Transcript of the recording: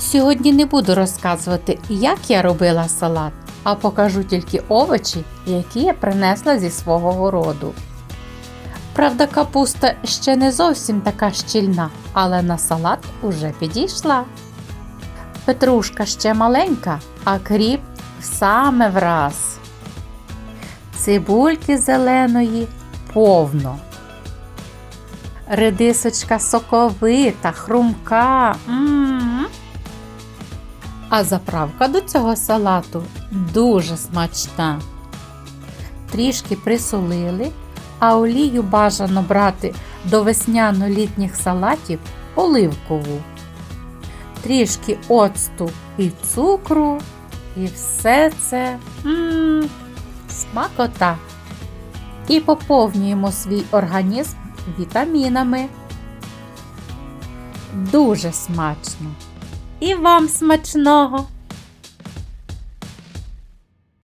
Сьогодні не буду розказувати, як я робила салат, а покажу тільки овочі, які я принесла зі свого городу. Правда, капуста ще не зовсім така щільна, але на салат уже підійшла. Петрушка ще маленька, а кріп саме враз. Цибульки зеленої повно. Редисочка соковита, хрумка. М-м-м. А заправка до цього салату дуже смачна. Трішки присолили, а олію бажано брати до весняно-літніх салатів оливкову. Трішки оцту і цукру, і все це м смакота. І поповнюємо свій організм вітамінами. Дуже смачно. І вам смачного!